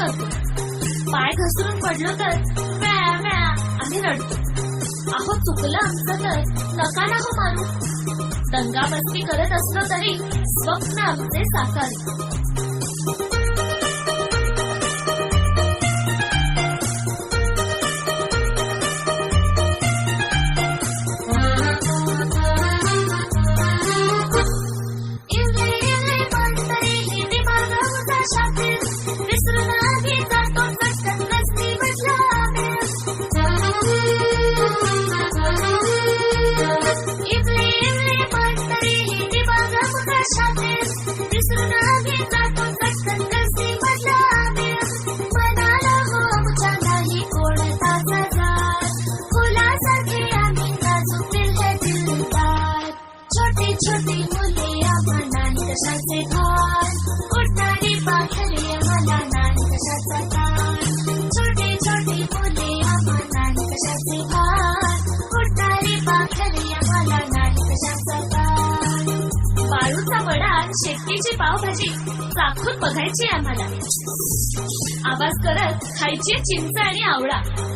करतो पाय घसरून पडलो तर म्या म्या आम्ही रडतो. अहो चुकलं आमचं तर नका ना हो मानू दंगामस्ती करत असलो तरी स्वप्न आमचे साकार छोटी छोटी मुले आम्हाला कशाचे भान आला नाही कशाचा बाळूचा वडा शेतीची पावभाजी चाखून बघायची आम्हाला. आवाज करत खायची चिंच आणि आवळा.